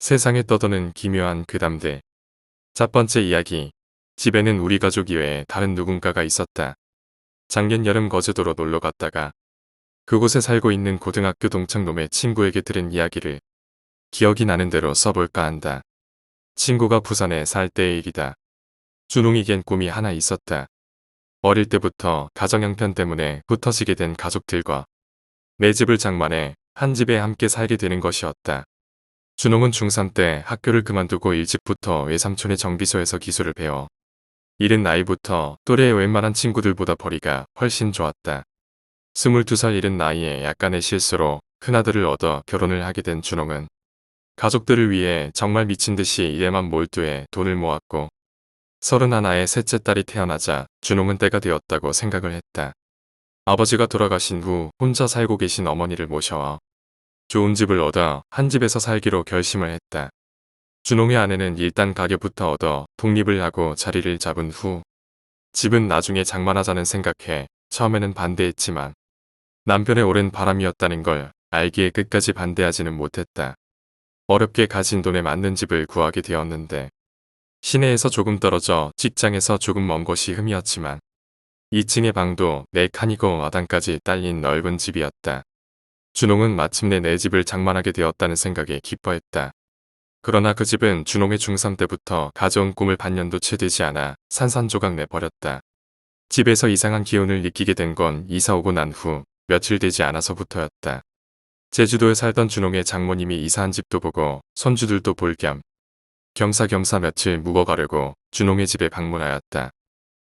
세상에 떠도는 기묘한 그 담들. 첫 번째 이야기. 집에는 우리 가족 이외에 다른 누군가가 있었다. 작년 여름 거제도로 놀러 갔다가 그곳에 살고 있는 고등학교 동창 놈의 친구에게 들은 이야기를 기억이 나는 대로 써볼까 한다. 친구가 부산에 살 때의 일이다. 준웅이겐 꿈이 하나 있었다. 어릴 때부터 가정 형편 때문에 흩어지게 된 가족들과 내 집을 장만해 한 집에 함께 살게 되는 것이었다. 준홍은 중3 때 학교를 그만두고 일찍부터 외삼촌의 정비소에서 기술을 배워 이른 나이부터 또래의 웬만한 친구들보다 벌이가 훨씬 좋았다. 22살 이른 나이에 약간의 실수로 큰아들을 얻어 결혼을 하게 된 준홍은 가족들을 위해 정말 미친 듯이 일에만 몰두해 돈을 모았고 서른 하나의 셋째 딸이 태어나자 준홍은 때가 되었다고 생각을 했다. 아버지가 돌아가신 후 혼자 살고 계신 어머니를 모셔와 좋은 집을 얻어 한 집에서 살기로 결심을 했다. 준홍의 아내는 일단 가게부터 얻어 독립을 하고 자리를 잡은 후 집은 나중에 장만하자는 생각해 처음에는 반대했지만 남편의 오랜 바람이었다는 걸 알기에 끝까지 반대하지는 못했다. 어렵게 가진 돈에 맞는 집을 구하게 되었는데 시내에서 조금 떨어져 직장에서 조금 먼 곳이 흠이었지만 2층의 방도 네 칸이고 마당까지 딸린 넓은 집이었다. 준홍은 마침내 내 집을 장만하게 되었다는 생각에 기뻐했다. 그러나 그 집은 준홍의 중3 때부터 가져온 꿈을 반년도 채 되지 않아 산산조각 내버렸다. 집에서 이상한 기운을 느끼게 된 건 이사 오고 난 후 며칠 되지 않아서부터였다. 제주도에 살던 준홍의 장모님이 이사한 집도 보고 손주들도 볼 겸 겸사겸사 며칠 묵어가려고 준홍의 집에 방문하였다.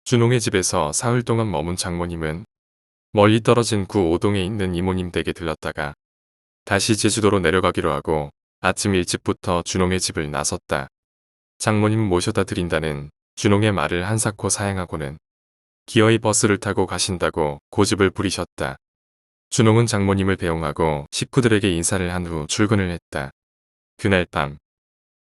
준홍의 집에서 사흘 동안 머문 장모님은 멀리 떨어진 구 오동에 있는 이모님 댁에 들렀다가 다시 제주도로 내려가기로 하고 아침 일찍부터 준홍의 집을 나섰다. 장모님 모셔다 드린다는 준홍의 말을 한사코 사양하고는 기어이 버스를 타고 가신다고 고집을 부리셨다. 준홍은 장모님을 배웅하고 식구들에게 인사를 한 후 출근을 했다. 그날 밤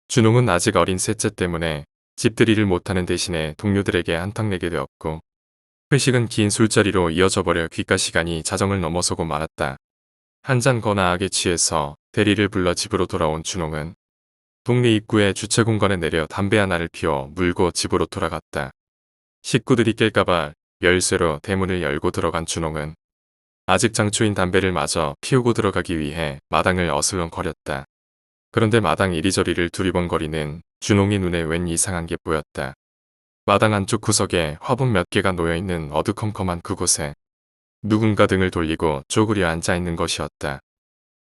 준홍은 아직 어린 셋째 때문에 집들이를 못하는 대신에 동료들에게 한탕 내게 되었고 회식은 긴 술자리로 이어져 버려 귀가 시간이 자정을 넘어서고 말았다. 한 잔 거나하게 취해서 대리를 불러 집으로 돌아온 준홍은 동네 입구에 주차 공간에 내려 담배 하나를 피워 물고 집으로 돌아갔다. 식구들이 깰까봐 열쇠로 대문을 열고 들어간 준홍은 아직 장초인 담배를 마저 피우고 들어가기 위해 마당을 어슬렁거렸다. 그런데 마당 이리저리를 두리번거리는 준홍이 눈에 웬 이상한 게 보였다. 마당 안쪽 구석에 화분 몇 개가 놓여있는 어두컴컴한 그곳에 누군가 등을 돌리고 쪼그려 앉아있는 것이었다.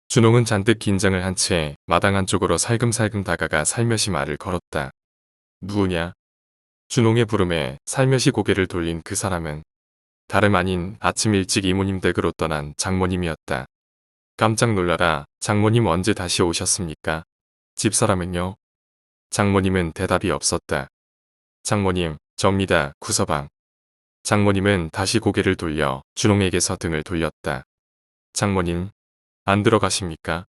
준홍은 잔뜩 긴장을 한 채 마당 안쪽으로 살금살금 다가가 살며시 말을 걸었다. 누구냐? 준홍의 부름에 살며시 고개를 돌린 그 사람은 다름 아닌 아침 일찍 이모님 댁으로 떠난 장모님이었다. 깜짝 놀라라 장모님 언제 다시 오셨습니까? 집사람은요? 장모님은 대답이 없었다. 장모님, 접니다. 구서방. 장모님은 다시 고개를 돌려 준홍에게서 등을 돌렸다. 장모님, 안 들어가십니까?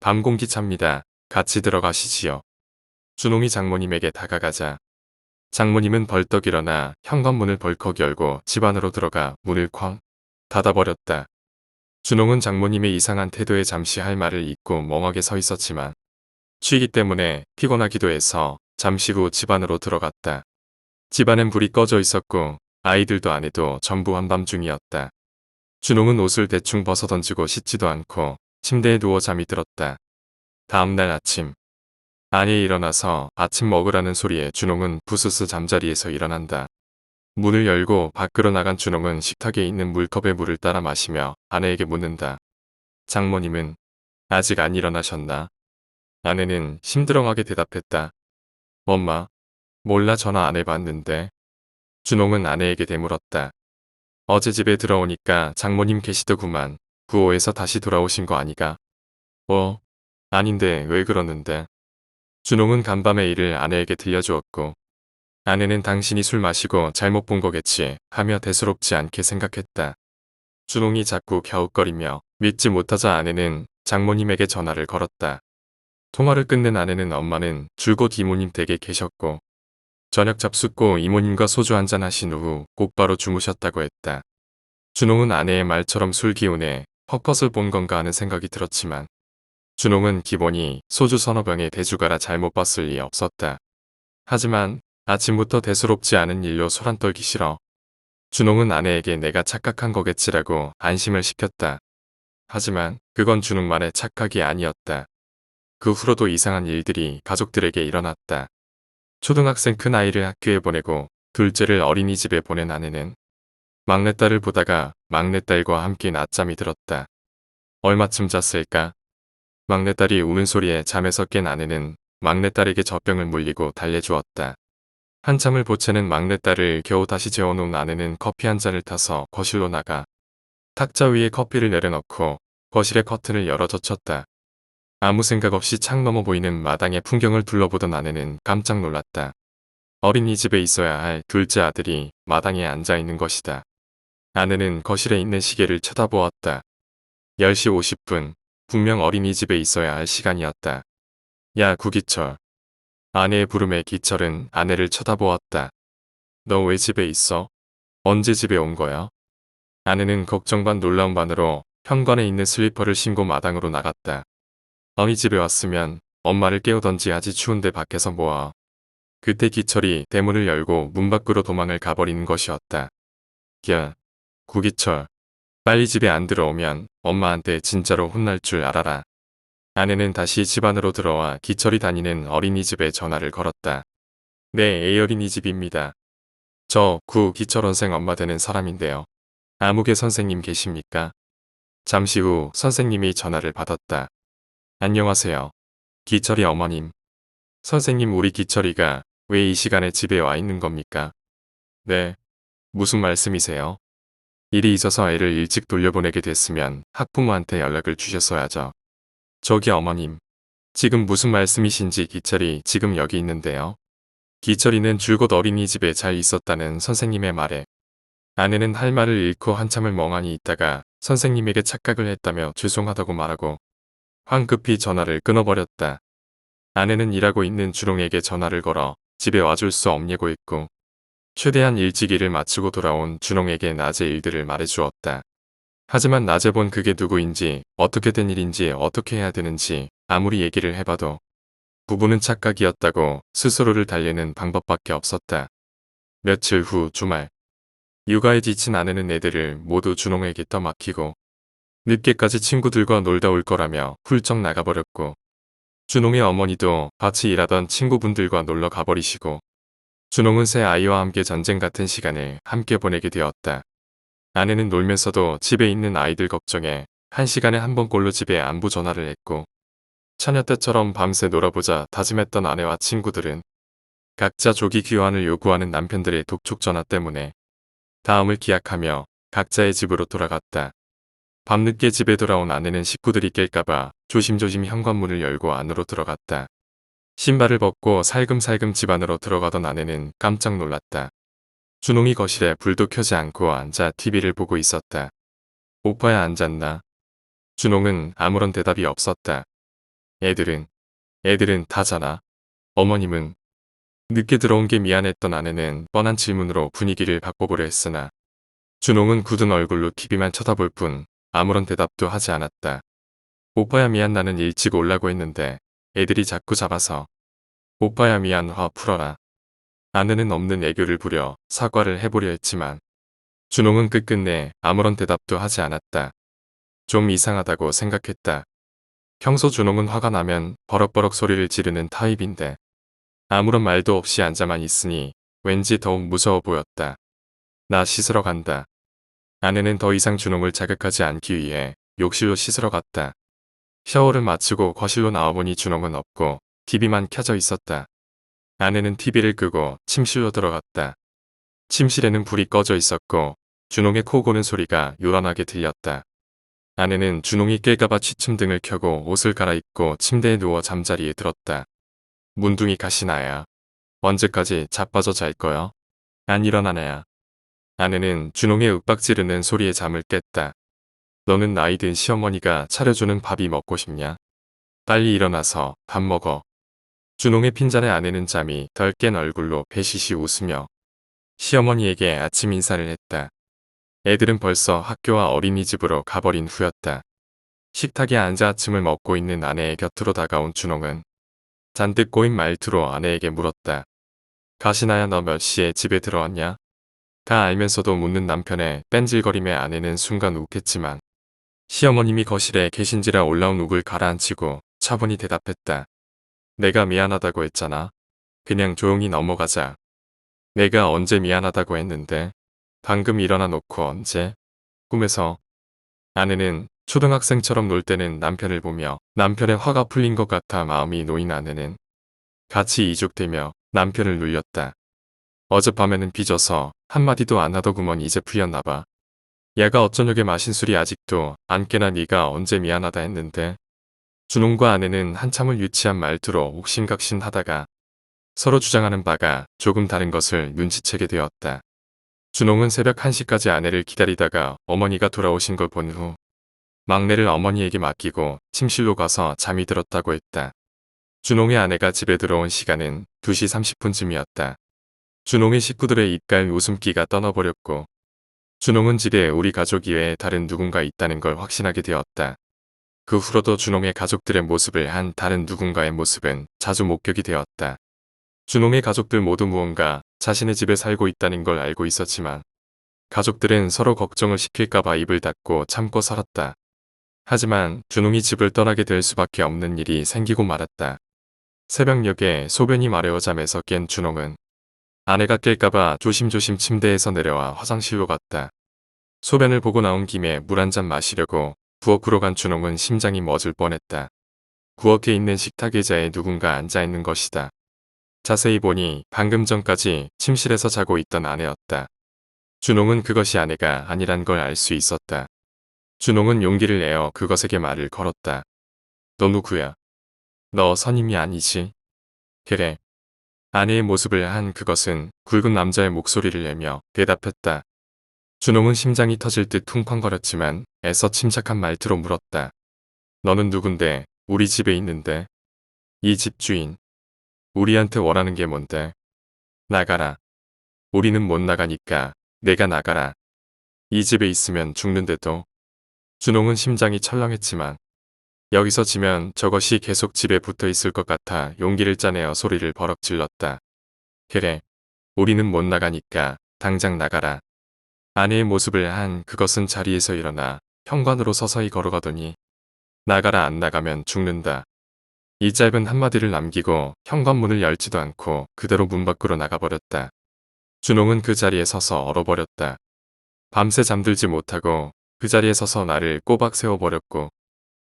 밤 공기 찹니다. 같이 들어가시지요. 준홍이 장모님에게 다가가자 장모님은 벌떡 일어나 현관문을 벌컥 열고 집 안으로 들어가 문을 쾅 닫아버렸다. 준홍은 장모님의 이상한 태도에 잠시 할 말을 잊고 멍하게 서 있었지만 취기 때문에 피곤하기도 해서 잠시 후 집 안으로 들어갔다. 집안엔 불이 꺼져 있었고 아이들도 아내도 전부 한밤중이었다. 준홍은 옷을 대충 벗어 던지고 씻지도 않고 침대에 누워 잠이 들었다. 다음날 아침 아내에 일어나서 아침 먹으라는 소리에 준홍은 부스스 잠자리에서 일어난다. 문을 열고 밖으로 나간 준홍은 식탁에 있는 물컵에 물을 따라 마시며 아내에게 묻는다. 장모님은 아직 안 일어나셨나? 아내는 심드렁하게 대답했다. 엄마, 몰라 전화 안 해봤는데. 준홍은 아내에게 되물었다. 어제 집에 들어오니까 장모님 계시더구만. 구호에서 다시 돌아오신 거 아니가? 어, 아닌데 왜 그러는데? 준홍은 간밤의 일을 아내에게 들려주었고 아내는 당신이 술 마시고 잘못 본 거겠지 하며 대수롭지 않게 생각했다. 준홍이 자꾸 갸웃거리며 믿지 못하자 아내는 장모님에게 전화를 걸었다. 통화를 끝낸 아내는 엄마는 줄곧 이모님 댁에 계셨고 저녁 잡숫고 이모님과 소주 한잔 하신 후 곧바로 주무셨다고 했다. 준홍은 아내의 말처럼 술 기운에 헛것을 본 건가 하는 생각이 들었지만 준홍은 기본이 소주 서너 병의 대주가라 잘못 봤을 리 없었다. 하지만 아침부터 대수롭지 않은 일로 소란 떨기 싫어. 준홍은 아내에게 내가 착각한 거겠지라고 안심을 시켰다. 하지만 그건 준홍만의 착각이 아니었다. 그 후로도 이상한 일들이 가족들에게 일어났다. 초등학생 큰 아이를 학교에 보내고 둘째를 어린이집에 보낸 아내는 막내딸을 보다가 막내딸과 함께 낮잠이 들었다. 얼마쯤 잤을까? 막내딸이 우는 소리에 잠에서 깬 아내는 막내딸에게 젖병을 물리고 달래주었다. 한참을 보채는 막내딸을 겨우 다시 재워놓은 아내는 커피 한 잔을 타서 거실로 나가 탁자 위에 커피를 내려놓고 거실의 커튼을 열어 젖혔다. 아무 생각 없이 창 너머 보이는 마당의 풍경을 둘러보던 아내는 깜짝 놀랐다. 어린이집에 있어야 할 둘째 아들이 마당에 앉아 있는 것이다. 아내는 거실에 있는 시계를 쳐다보았다. 10시 50분, 분명 어린이집에 있어야 할 시간이었다. 야, 구기철. 아내의 부름에 기철은 아내를 쳐다보았다. 너 왜 집에 있어? 언제 집에 온 거야? 아내는 걱정 반 놀라운 반으로 현관에 있는 슬리퍼를 신고 마당으로 나갔다. 어이 집에 왔으면 엄마를 깨우던지 아직 추운데 밖에서 뭐하. 그때 기철이 대문을 열고 문 밖으로 도망을 가버리는 것이었다. 야, 구기철. 빨리 집에 안 들어오면 엄마한테 진짜로 혼날 줄 알아라. 아내는 다시 집 안으로 들어와 기철이 다니는 어린이집에 전화를 걸었다. 네, A 어린이집입니다. 저 구 기철 원생 엄마 되는 사람인데요. 아무개 선생님 계십니까? 잠시 후 선생님이 전화를 받았다. 안녕하세요. 기철이 어머님. 선생님 우리 기철이가 왜 이 시간에 집에 와 있는 겁니까? 네. 무슨 말씀이세요? 일이 있어서 애를 일찍 돌려보내게 됐으면 학부모한테 연락을 주셨어야죠. 저기 어머님. 지금 무슨 말씀이신지 기철이 지금 여기 있는데요. 기철이는 줄곧 어린이집에 잘 있었다는 선생님의 말에 아내는 할 말을 잃고 한참을 멍하니 있다가 선생님에게 착각을 했다며 죄송하다고 말하고 황급히 전화를 끊어버렸다. 아내는 일하고 있는 주롱에게 전화를 걸어 집에 와줄 수 없냐고 했고 최대한 일찍 일을 마치고 돌아온 준홍에게 낮의 일들을 말해주었다. 하지만 낮에 본 그게 누구인지 어떻게 된 일인지 어떻게 해야 되는지 아무리 얘기를 해봐도 부부는 착각이었다고 스스로를 달래는 방법밖에 없었다. 며칠 후 주말 육아에 지친 아내는 애들을 모두 준홍에게 떠맡기고 늦게까지 친구들과 놀다 올 거라며 훌쩍 나가버렸고 준홍의 어머니도 같이 일하던 친구분들과 놀러 가버리시고 준홍은 새 아이와 함께 전쟁 같은 시간을 함께 보내게 되었다. 아내는 놀면서도 집에 있는 아이들 걱정에 한 시간에 한 번꼴로 집에 안부 전화를 했고 처녀 때처럼 밤새 놀아보자 다짐했던 아내와 친구들은 각자 조기 귀환을 요구하는 남편들의 독촉 전화 때문에 다음을 기약하며 각자의 집으로 돌아갔다. 밤늦게 집에 돌아온 아내는 식구들이 깰까봐 조심조심 현관문을 열고 안으로 들어갔다. 신발을 벗고 살금살금 집 안으로 들어가던 아내는 깜짝 놀랐다. 준홍이 거실에 불도 켜지 않고 앉아 TV를 보고 있었다. 오빠야 앉았나? 준홍은 아무런 대답이 없었다. 애들은, 애들은 다 자나? 어머님은 늦게 들어온 게 미안했던 아내는 뻔한 질문으로 분위기를 바꿔보려 했으나 준홍은 굳은 얼굴로 TV만 쳐다볼 뿐 아무런 대답도 하지 않았다. 오빠야 미안 나는 일찍 올라고 했는데 애들이 자꾸 잡아서 오빠야 미안 화 풀어라. 아내는 없는 애교를 부려 사과를 해보려 했지만 준홍은 끝끝내 아무런 대답도 하지 않았다. 좀 이상하다고 생각했다. 평소 준홍은 화가 나면 버럭버럭 소리를 지르는 타입인데 아무런 말도 없이 앉아만 있으니 왠지 더욱 무서워 보였다. 나 씻으러 간다. 아내는 더 이상 준홍을 자극하지 않기 위해 욕실로 씻으러 갔다. 샤워를 마치고 거실로 나와보니 준홍은 없고 TV만 켜져 있었다. 아내는 TV를 끄고 침실로 들어갔다. 침실에는 불이 꺼져 있었고 준홍의 코 고는 소리가 요란하게 들렸다. 아내는 준홍이 깰까봐 취침 등을 켜고 옷을 갈아입고 침대에 누워 잠자리에 들었다. 문둥이 가시나야. 언제까지 자빠져 잘 거야? 안 일어나나야. 아내는 준홍의 윽박 지르는 소리에 잠을 깼다. 너는 나이 든 시어머니가 차려주는 밥이 먹고 싶냐? 빨리 일어나서 밥 먹어. 준홍의 핀잔에 아내는 잠이 덜 깬 얼굴로 배시시 웃으며 시어머니에게 아침 인사를 했다. 애들은 벌써 학교와 어린이집으로 가버린 후였다. 식탁에 앉아 아침을 먹고 있는 아내의 곁으로 다가온 준홍은 잔뜩 꼬인 말투로 아내에게 물었다. 가시나야 너 몇 시에 집에 들어왔냐? 다 알면서도 묻는 남편의 뺀질거림에 아내는 순간 욱했지만 시어머님이 거실에 계신지라 올라온 욱을 가라앉히고 차분히 대답했다. 내가 미안하다고 했잖아. 그냥 조용히 넘어가자. 내가 언제 미안하다고 했는데 방금 일어나 놓고 언제? 꿈에서 아내는 초등학생처럼 놀 때는 남편을 보며 남편의 화가 풀린 것 같아 마음이 놓인 아내는 같이 이죽대며 남편을 눌렸다. 어젯밤에는 삐져서 한마디도 안 하더구먼 이제 풀렸나봐. 얘가 어쩌냐게 마신 술이 아직도 안 깨나 네가 언제 미안하다 했는데 준홍과 아내는 한참을 유치한 말투로 옥신각신 하다가 서로 주장하는 바가 조금 다른 것을 눈치채게 되었다. 준홍은 새벽 1시까지 아내를 기다리다가 어머니가 돌아오신 걸 본 후 막내를 어머니에게 맡기고 침실로 가서 잠이 들었다고 했다. 준홍의 아내가 집에 들어온 시간은 2시 30분쯤이었다. 준홍의 식구들의 입가에 웃음기가 떠나버렸고 준홍은 집에 우리 가족 이외에 다른 누군가 있다는 걸 확신하게 되었다. 그 후로도 준홍의 가족들의 모습을 한 다른 누군가의 모습은 자주 목격이 되었다. 준홍의 가족들 모두 무언가 자신의 집에 살고 있다는 걸 알고 있었지만 가족들은 서로 걱정을 시킬까봐 입을 닫고 참고 살았다. 하지만 준홍이 집을 떠나게 될 수밖에 없는 일이 생기고 말았다. 새벽녘에 소변이 마려워 잠에서 깬 준홍은 아내가 깰까봐 조심조심 침대에서 내려와 화장실로 갔다. 소변을 보고 나온 김에 물 한 잔 마시려고 부엌으로 간 준홍은 심장이 멎을 뻔했다. 부엌에 있는 식탁 의자에 누군가 앉아있는 것이다. 자세히 보니 방금 전까지 침실에서 자고 있던 아내였다. 준홍은 그것이 아내가 아니란 걸 알 수 있었다. 준홍은 용기를 내어 그것에게 말을 걸었다. 너 누구야? 너 선임이 아니지? 그래. 아내의 모습을 한 그것은 굵은 남자의 목소리를 내며 대답했다. 준홍은 심장이 터질 듯 쿵쾅거렸지만 애써 침착한 말투로 물었다. 너는 누군데 우리 집에 있는데? 이 집 주인. 우리한테 원하는 게 뭔데? 나가라. 우리는 못 나가니까 내가 나가라. 이 집에 있으면 죽는데도. 준홍은 심장이 철렁했지만 여기서 지면 저것이 계속 집에 붙어 있을 것 같아 용기를 짜내어 소리를 버럭 질렀다. 그래. 우리는 못 나가니까 당장 나가라. 아내의 모습을 한 그것은 자리에서 일어나 현관으로 서서히 걸어가더니 나가라 안 나가면 죽는다. 이 짧은 한마디를 남기고 현관문을 열지도 않고 그대로 문 밖으로 나가버렸다. 준홍은 그 자리에 서서 얼어버렸다. 밤새 잠들지 못하고 그 자리에 서서 나를 꼬박 세워버렸고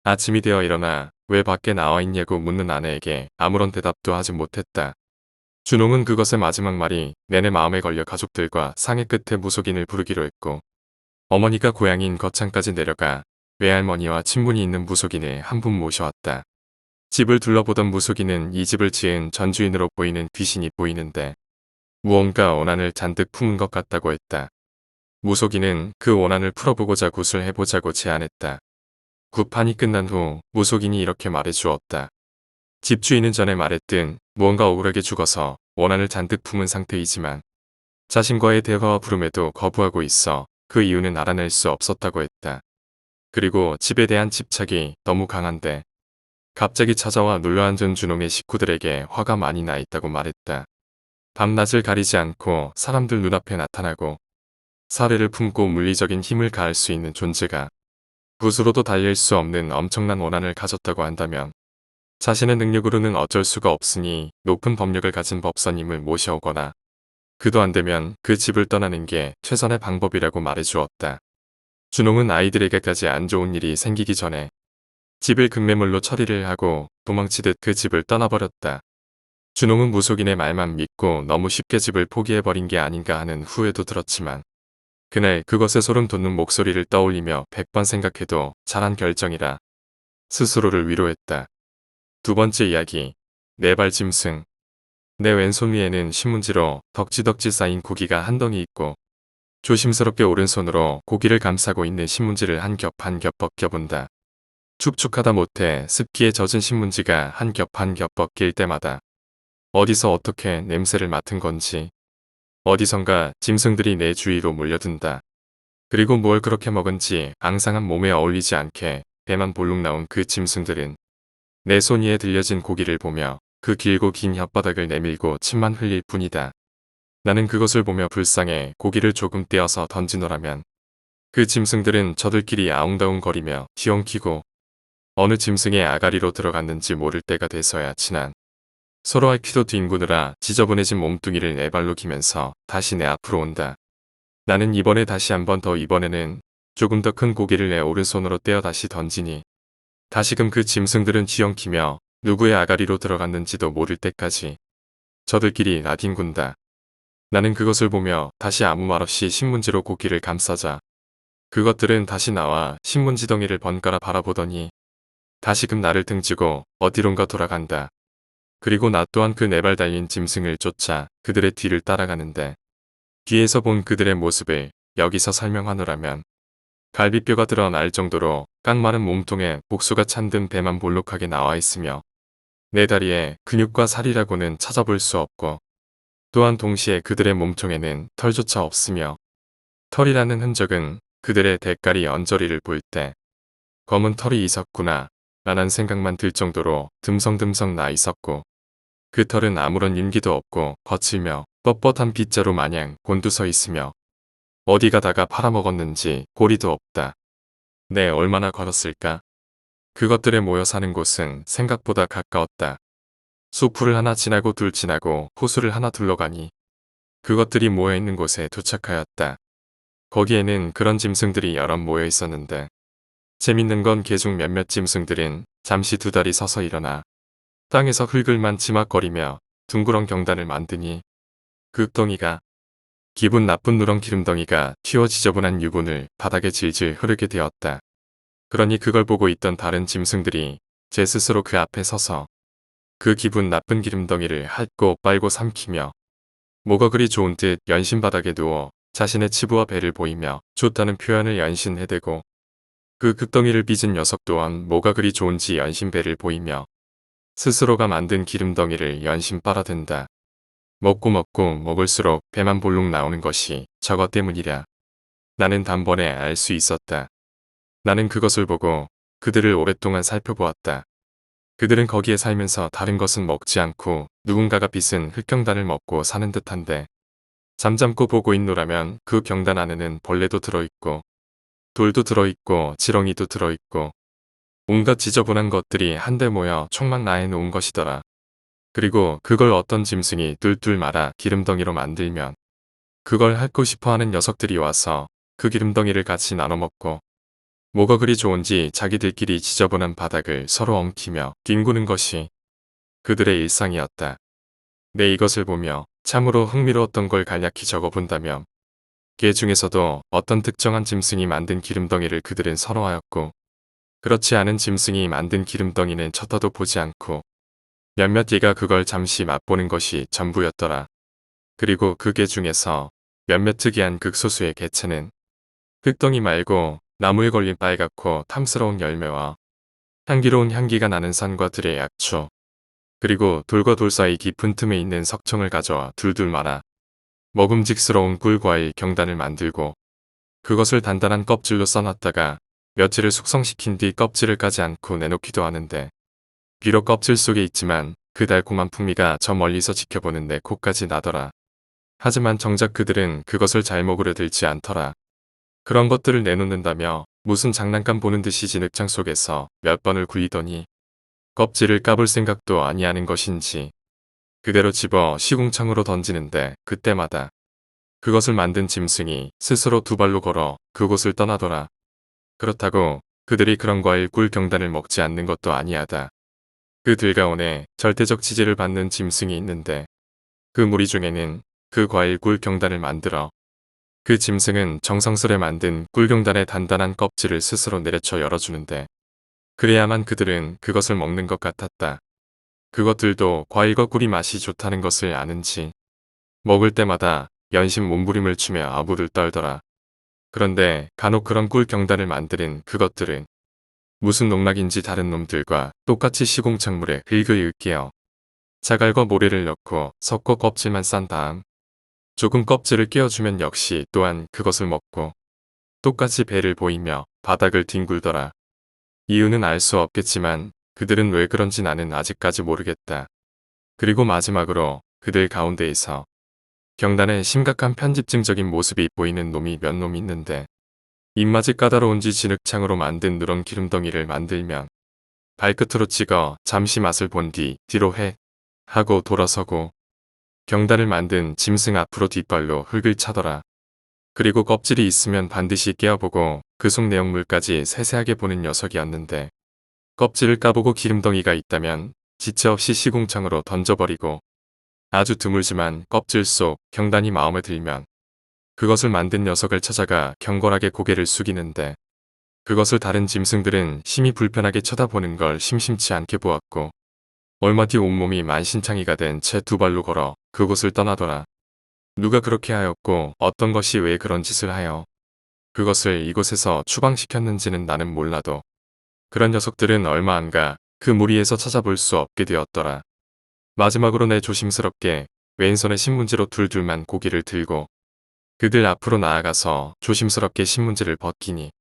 아침이 되어 일어나 왜 밖에 나와 있냐고 묻는 아내에게 아무런 대답도 하지 못했다. 준홍은 그것의 마지막 말이 내내 마음에 걸려 가족들과 상해 끝에 무속인을 부르기로 했고 어머니가 고향인 거창까지 내려가 외할머니와 친분이 있는 무속인을 한 분 모셔왔다. 집을 둘러보던 무속인은 이 집을 지은 전주인으로 보이는 귀신이 보이는데 무언가 원한을 잔뜩 품은 것 같다고 했다. 무속인은 그 원한을 풀어보고자 굿을 해보자고 제안했다. 굿판이 끝난 후 무속인이 이렇게 말해주었다. 집주인은 전에 말했듯 무언가 억울하게 죽어서 원한을 잔뜩 품은 상태이지만 자신과의 대화와 부름에도 거부하고 있어 그 이유는 알아낼 수 없었다고 했다. 그리고 집에 대한 집착이 너무 강한데 갑자기 찾아와 눌러앉은 준홍의 식구들에게 화가 많이 나 있다고 말했다. 밤낮을 가리지 않고 사람들 눈앞에 나타나고 사례를 품고 물리적인 힘을 가할 수 있는 존재가 붓으로도 달릴 수 없는 엄청난 원한을 가졌다고 한다면 자신의 능력으로는 어쩔 수가 없으니 높은 법력을 가진 법사님을 모셔오거나 그도 안되면 그 집을 떠나는 게 최선의 방법이라고 말해주었다. 준홍은 아이들에게까지 안 좋은 일이 생기기 전에 집을 금매물로 처리를 하고 도망치듯 그 집을 떠나버렸다. 준홍은 무속인의 말만 믿고 너무 쉽게 집을 포기해버린 게 아닌가 하는 후회도 들었지만 그날 그것에 소름 돋는 목소리를 떠올리며 백번 생각해도 잘한 결정이라 스스로를 위로했다. 두 번째 이야기 네발 짐승 내 왼손 위에는 신문지로 덕지덕지 쌓인 고기가 한 덩이 있고 조심스럽게 오른손으로 고기를 감싸고 있는 신문지를 한 겹 한 겹 벗겨본다. 축축하다 못해 습기에 젖은 신문지가 한 겹 한 겹 벗길 때마다 어디서 어떻게 냄새를 맡은 건지 어디선가 짐승들이 내 주위로 몰려든다. 그리고 뭘 그렇게 먹은지 앙상한 몸에 어울리지 않게 배만 볼록 나온 그 짐승들은 내 손 위에 들려진 고기를 보며 그 길고 긴 혓바닥을 내밀고 침만 흘릴 뿐이다. 나는 그것을 보며 불쌍해 고기를 조금 떼어서 던지노라면 그 짐승들은 저들끼리 아웅다웅거리며 뒤엉키고 어느 짐승의 아가리로 들어갔는지 모를 때가 돼서야 지난 서로 앓기도 뒹구느라 지저분해진 몸뚱이를 네 발로 기면서 다시 내 앞으로 온다. 나는 이번에 다시 한 번 더 이번에는 조금 더 큰 고기를 내 오른손으로 떼어 다시 던지니 다시금 그 짐승들은 뒤엉키며 누구의 아가리로 들어갔는지도 모를 때까지 저들끼리 나뒹군다. 나는 그것을 보며 다시 아무 말 없이 신문지로 고기를 감싸자 그것들은 다시 나와 신문지 덩이를 번갈아 바라보더니 다시금 나를 등지고 어디론가 돌아간다. 그리고 나 또한 그 네 발 달린 짐승을 쫓아 그들의 뒤를 따라가는데 뒤에서 본 그들의 모습을 여기서 설명하노라면 갈비뼈가 드러날 정도로 깡마른 몸통에 복수가 찬듯 배만 볼록하게 나와 있으며 내 다리에 근육과 살이라고는 찾아볼 수 없고 또한 동시에 그들의 몸통에는 털조차 없으며 털이라는 흔적은 그들의 대가리 언저리를 볼 때 검은 털이 있었구나 라는 생각만 들 정도로 듬성듬성 나 있었고 그 털은 아무런 윤기도 없고 거칠며 뻣뻣한 빗자루 마냥 곤두서 있으며 어디 가다가 팔아먹었는지 고리도 없다. 내 얼마나 걸었을까? 그것들에 모여 사는 곳은 생각보다 가까웠다. 수풀을 하나 지나고 둘 지나고 호수를 하나 둘러가니 그것들이 모여있는 곳에 도착하였다. 거기에는 그런 짐승들이 여럿 모여 있었는데 재밌는 건 개중 몇몇 짐승들은 잠시 두 다리 서서 일어나 땅에서 흙을만 치막거리며 둥그런 경단을 만드니 그 덩이가 기분 나쁜 누런 기름덩이가 튀어 지저분한 유분을 바닥에 질질 흐르게 되었다. 그러니 그걸 보고 있던 다른 짐승들이 제 스스로 그 앞에 서서 그 기분 나쁜 기름덩이를 핥고 빨고 삼키며 뭐가 그리 좋은 듯 연신 바닥에 누워 자신의 치부와 배를 보이며 좋다는 표현을 연신 해대고 그 극덩이를 빚은 녀석 또한 뭐가 그리 좋은지 연신 배를 보이며 스스로가 만든 기름덩이를 연신 빨아든다. 먹고 먹고 먹을수록 배만 볼록 나오는 것이 저것 때문이랴. 나는 단번에 알 수 있었다. 나는 그것을 보고 그들을 오랫동안 살펴보았다. 그들은 거기에 살면서 다른 것은 먹지 않고 누군가가 빚은 흙경단을 먹고 사는 듯한데 잠잠고 보고 있노라면 그 경단 안에는 벌레도 들어있고 돌도 들어있고 지렁이도 들어있고 온갖 지저분한 것들이 한데 모여 총막 나해 놓은 것이더라. 그리고 그걸 어떤 짐승이 뚫뚫 말아 기름덩이로 만들면 그걸 핥고 싶어하는 녀석들이 와서 그 기름덩이를 같이 나눠 먹고 뭐가 그리 좋은지 자기들끼리 지저분한 바닥을 서로 엉키며 뒹구는 것이 그들의 일상이었다. 내 이것을 보며 참으로 흥미로웠던 걸 간략히 적어본다면 개 중에서도 어떤 특정한 짐승이 만든 기름덩이를 그들은 선호하였고 그렇지 않은 짐승이 만든 기름덩이는 쳐다도 보지 않고 몇몇 개가 그걸 잠시 맛보는 것이 전부였더라. 그리고 그 개 중에서 몇몇 특이한 극소수의 개체는 흙덩이 말고 나무에 걸린 빨갛고 탐스러운 열매와 향기로운 향기가 나는 산과 들의 약초 그리고 돌과 돌 사이 깊은 틈에 있는 석청을 가져와 둘둘 말아 먹음직스러운 꿀과일 경단을 만들고 그것을 단단한 껍질로 써놨다가 며칠을 숙성시킨 뒤 껍질을 까지 않고 내놓기도 하는데 비록 껍질 속에 있지만 그 달콤한 풍미가 저 멀리서 지켜보는 내 코까지 나더라. 하지만 정작 그들은 그것을 잘 먹으려 들지 않더라. 그런 것들을 내놓는다며 무슨 장난감 보는 듯이 진흙장 속에서 몇 번을 굴리더니 껍질을 까볼 생각도 아니하는 것인지 그대로 집어 시궁창으로 던지는데 그때마다 그것을 만든 짐승이 스스로 두 발로 걸어 그곳을 떠나더라. 그렇다고 그들이 그런 과일 꿀 경단을 먹지 않는 것도 아니하다. 그 들가온에 절대적 지지를 받는 짐승이 있는데 그 무리 중에는 그 과일 꿀 경단을 만들어 그 짐승은 정성스레 만든 꿀 경단의 단단한 껍질을 스스로 내려쳐 열어주는데 그래야만 그들은 그것을 먹는 것 같았다. 그것들도 과일과 꿀이 맛이 좋다는 것을 아는지 먹을 때마다 연신 몸부림을 추며 아부를 떨더라. 그런데 간혹 그런 꿀 경단을 만드는 그것들은 무슨 농락인지 다른 놈들과 똑같이 시공창물에 으깨어 자갈과 모래를 넣고 섞어 껍질만 싼 다음 조금 껍질을 끼워주면 역시 또한 그것을 먹고 똑같이 배를 보이며 바닥을 뒹굴더라. 이유는 알 수 없겠지만 그들은 왜 그런지 나는 아직까지 모르겠다. 그리고 마지막으로 그들 가운데에서 경단의 심각한 편집증적인 모습이 보이는 놈이 몇 놈 있는데 입맛이 까다로운지 진흙창으로 만든 누런 기름덩이를 만들면 발끝으로 찍어 잠시 맛을 본 뒤 뒤로 해 하고 돌아서고 경단을 만든 짐승 앞으로 뒷발로 흙을 차더라. 그리고 껍질이 있으면 반드시 깨어보고 그 속 내용물까지 세세하게 보는 녀석이었는데 껍질을 까보고 기름덩이가 있다면 지체 없이 시궁창으로 던져버리고 아주 드물지만 껍질 속 경단이 마음에 들면 그것을 만든 녀석을 찾아가 경건하게 고개를 숙이는데 그것을 다른 짐승들은 심히 불편하게 쳐다보는 걸 심심치 않게 보았고 얼마 뒤 온몸이 만신창이가 된 채 두 발로 걸어 그곳을 떠나더라. 누가 그렇게 하였고 어떤 것이 왜 그런 짓을 하여 그것을 이곳에서 추방시켰는지는 나는 몰라도 그런 녀석들은 얼마 안 가 그 무리에서 찾아볼 수 없게 되었더라. 마지막으로 내 조심스럽게 왼손에 신문지로 둘둘만 고기를 들고 그들 앞으로 나아가서 조심스럽게 신문지를 벗기니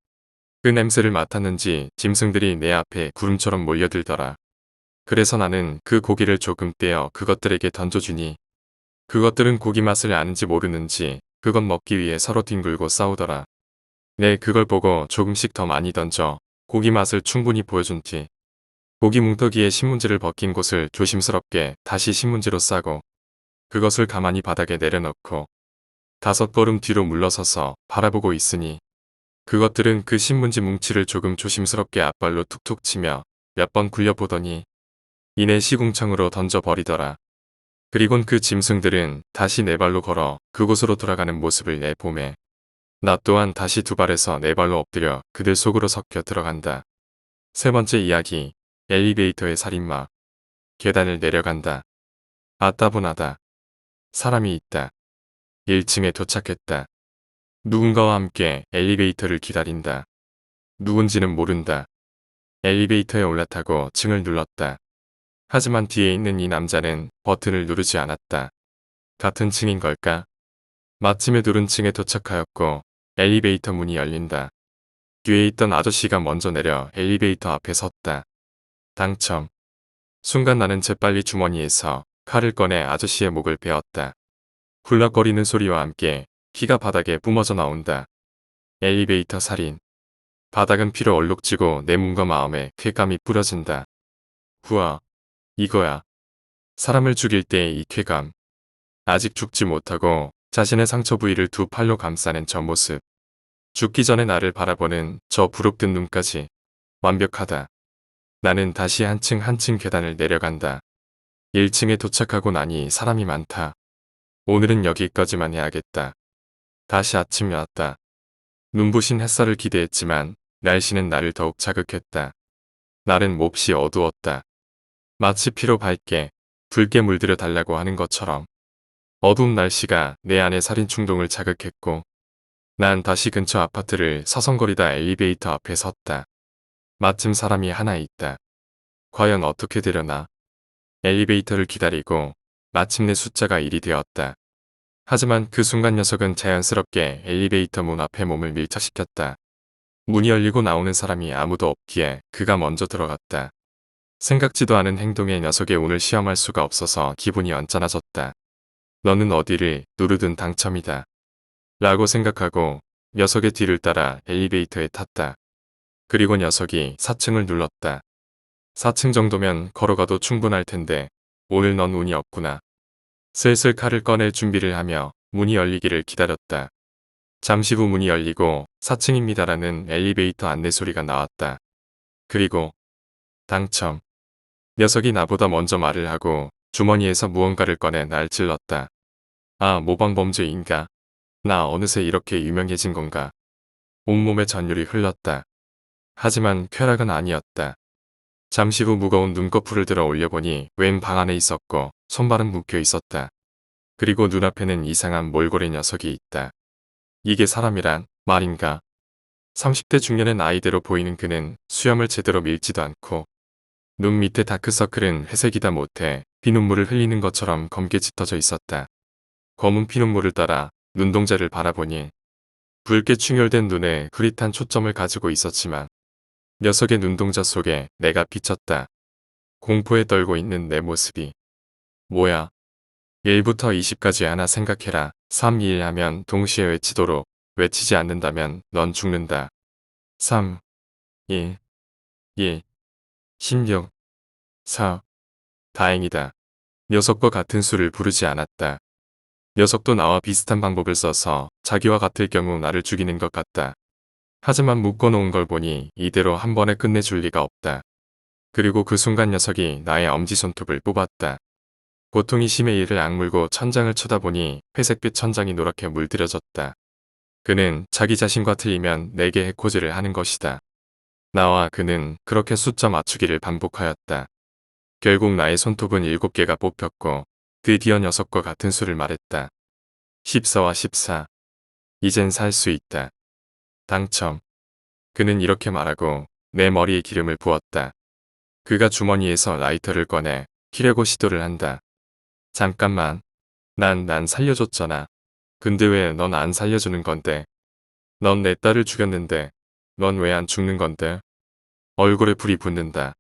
그 냄새를 맡았는지 짐승들이 내 앞에 구름처럼 몰려들더라. 그래서 나는 그 고기를 조금 떼어 그것들에게 던져주니 그것들은 고기 맛을 아는지 모르는지 그것 먹기 위해 서로 뒹굴고 싸우더라. 내 그걸 보고 조금씩 더 많이 던져 고기 맛을 충분히 보여준 뒤 고기 뭉터기에 신문지를 벗긴 곳을 조심스럽게 다시 신문지로 싸고 그것을 가만히 바닥에 내려놓고 다섯 걸음 뒤로 물러서서 바라보고 있으니 그것들은 그 신문지 뭉치를 조금 조심스럽게 앞발로 툭툭 치며 몇 번 굴려보더니 이내 시궁창으로 던져버리더라. 그리곤 그 짐승들은 다시 네 발로 걸어 그곳으로 돌아가는 모습을 내보매 나 또한 다시 두 발에서 네 발로 엎드려 그들 속으로 섞여 들어간다. 세 번째 이야기 엘리베이터의 살인마 계단을 내려간다. 아따분하다. 사람이 있다. 1층에 도착했다. 누군가와 함께 엘리베이터를 기다린다. 누군지는 모른다. 엘리베이터에 올라타고 층을 눌렀다. 하지만 뒤에 있는 이 남자는 버튼을 누르지 않았다. 같은 층인 걸까? 마침에 누른 층에 도착하였고 엘리베이터 문이 열린다. 뒤에 있던 아저씨가 먼저 내려 엘리베이터 앞에 섰다. 당첨. 순간 나는 재빨리 주머니에서 칼을 꺼내 아저씨의 목을 베었다. 훌락거리는 소리와 함께 피가 바닥에 뿜어져 나온다. 엘리베이터 살인. 바닥은 피로 얼룩지고 내 몸과 마음에 쾌감이 뿌려진다. 후아. 이거야. 사람을 죽일 때의 이 쾌감. 아직 죽지 못하고 자신의 상처 부위를 두 팔로 감싸는 저 모습. 죽기 전에 나를 바라보는 저 부릅뜬 눈까지. 완벽하다. 나는 다시 한층 한층 계단을 내려간다. 1층에 도착하고 나니 사람이 많다. 오늘은 여기까지만 해야겠다. 다시 아침이 왔다. 눈부신 햇살을 기대했지만 날씨는 나를 더욱 자극했다. 날은 몹시 어두웠다. 마치 피로 밝게 붉게 물들여 달라고 하는 것처럼 어두운 날씨가 내 안의 살인 충동을 자극했고 난 다시 근처 아파트를 서성거리다 엘리베이터 앞에 섰다. 마침 사람이 하나 있다. 과연 어떻게 되려나? 엘리베이터를 기다리고 마침내 숫자가 1이 되었다. 하지만 그 순간 녀석은 자연스럽게 엘리베이터 문 앞에 몸을 밀착시켰다. 문이 열리고 나오는 사람이 아무도 없기에 그가 먼저 들어갔다. 생각지도 않은 행동에 녀석의 운을 시험할 수가 없어서 기분이 언짢아졌다. 너는 어디를 누르든 당첨이다. 라고 생각하고 녀석의 뒤를 따라 엘리베이터에 탔다. 그리고 녀석이 4층을 눌렀다. 4층 정도면 걸어가도 충분할 텐데 오늘 넌 운이 없구나. 슬슬 칼을 꺼낼 준비를 하며 문이 열리기를 기다렸다. 잠시 후 문이 열리고 4층입니다라는 엘리베이터 안내 소리가 나왔다. 그리고 당첨. 녀석이 나보다 먼저 말을 하고 주머니에서 무언가를 꺼내 날 찔렀다. 아, 모방범죄인가? 나 어느새 이렇게 유명해진 건가? 온몸에 전율이 흘렀다. 하지만 쾌락은 아니었다. 잠시 후 무거운 눈꺼풀을 들어 올려보니 웬 방 안에 있었고 손발은 묶여 있었다. 그리고 눈앞에는 이상한 몰골의 녀석이 있다. 이게 사람이란 말인가? 30대 중년의 나이대로 보이는 그는 수염을 제대로 밀지도 않고 눈 밑에 다크서클은 회색이다 못해 피눈물을 흘리는 것처럼 검게 짙어져 있었다. 검은 피눈물을 따라 눈동자를 바라보니 붉게 충혈된 눈에 흐릿한 초점을 가지고 있었지만 녀석의 눈동자 속에 내가 비쳤다. 공포에 떨고 있는 내 모습이. 뭐야? 1부터 20까지 하나 생각해라. 3, 2, 1 하면 동시에 외치도록 외치지 않는다면 넌 죽는다. 3, 1, 1, 16, 4. 다행이다. 녀석과 같은 수를 부르지 않았다. 녀석도 나와 비슷한 방법을 써서 자기와 같을 경우 나를 죽이는 것 같다. 하지만 묶어놓은 걸 보니 이대로 한 번에 끝내줄 리가 없다. 그리고 그 순간 녀석이 나의 엄지손톱을 뽑았다. 고통이 심해 이를 악물고 천장을 쳐다보니 회색빛 천장이 노랗게 물들여졌다. 그는 자기 자신과 틀리면 내게 해코지를 하는 것이다. 나와 그는 그렇게 숫자 맞추기를 반복하였다. 결국 나의 손톱은 7개가 뽑혔고 드디어 녀석과 같은 수를 말했다. 14와 14. 이젠 살 수 있다. 당첨. 그는 이렇게 말하고 내 머리에 기름을 부었다. 그가 주머니에서 라이터를 꺼내 키려고 시도를 한다. 잠깐만. 난, 난 살려줬잖아. 근데 왜 넌 안 살려주는 건데? 넌 내 딸을 죽였는데, 넌 왜 안 죽는 건데? 얼굴에 불이 붙는다.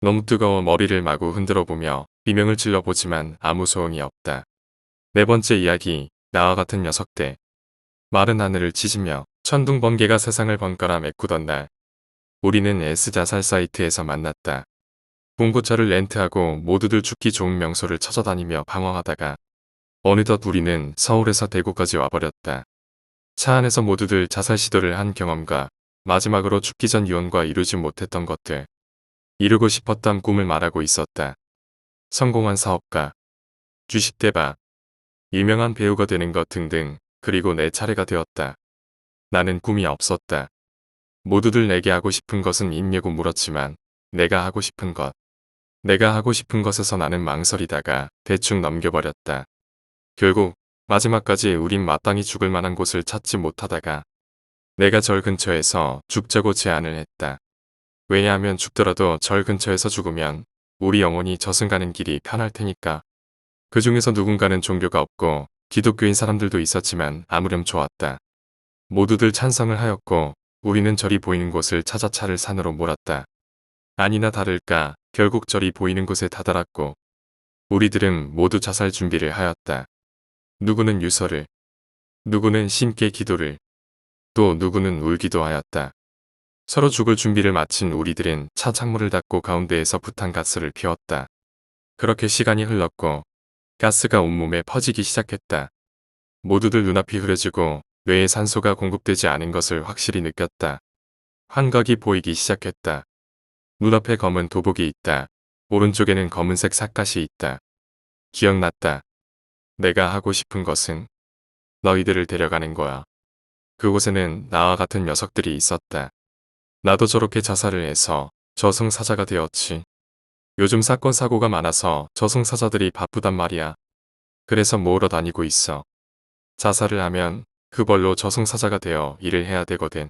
너무 뜨거워 머리를 마구 흔들어 보며 비명을 질러 보지만 아무 소용이 없다. 네 번째 이야기, 나와 같은 녀석들. 마른 하늘을 찢으며 천둥 번개가 세상을 번갈아 메꾸던 날. 우리는 S 자살 사이트에서 만났다. 봉고차를 렌트하고 모두들 죽기 좋은 명소를 찾아다니며 방황하다가 어느덧 우리는 서울에서 대구까지 와버렸다. 차 안에서 모두들 자살 시도를 한 경험과 마지막으로 죽기 전 유언과 이루지 못했던 것들. 이루고 싶었던 꿈을 말하고 있었다. 성공한 사업가, 주식 대박, 유명한 배우가 되는 것 등등 그리고 내 차례가 되었다. 나는 꿈이 없었다. 모두들 내게 하고 싶은 것은 있냐고 물었지만 내가 하고 싶은 것. 내가 하고 싶은 것에서 나는 망설이다가 대충 넘겨버렸다. 결국 마지막까지 우린 마땅히 죽을 만한 곳을 찾지 못하다가 내가 절 근처에서 죽자고 제안을 했다. 왜냐하면 죽더라도 절 근처에서 죽으면 우리 영혼이 저승 가는 길이 편할 테니까. 그 중에서 누군가는 종교가 없고 기독교인 사람들도 있었지만 아무렴 좋았다. 모두들 찬성을 하였고 우리는 절이 보이는 곳을 찾아 차를 산으로 몰았다. 아니나 다를까 결국 절이 보이는 곳에 다다랐고 우리들은 모두 자살 준비를 하였다. 누구는 유서를, 누구는 신께 기도를, 또 누구는 울기도 하였다. 서로 죽을 준비를 마친 우리들은 차 창문을 닫고 가운데에서 부탄 가스를 피웠다. 그렇게 시간이 흘렀고 가스가 온몸에 퍼지기 시작했다. 모두들 눈앞이 흐려지고 뇌에 산소가 공급되지 않은 것을 확실히 느꼈다. 환각이 보이기 시작했다. 눈앞에 검은 도복이 있다. 오른쪽에는 검은색 삿갓이 있다. 기억났다. 내가 하고 싶은 것은 너희들을 데려가는 거야. 그곳에는 나와 같은 녀석들이 있었다. 나도 저렇게 자살을 해서 저승사자가 되었지. 요즘 사건 사고가 많아서 저승사자들이 바쁘단 말이야. 그래서 모으러 다니고 있어. 자살을 하면 그걸로 저승사자가 되어 일을 해야 되거든.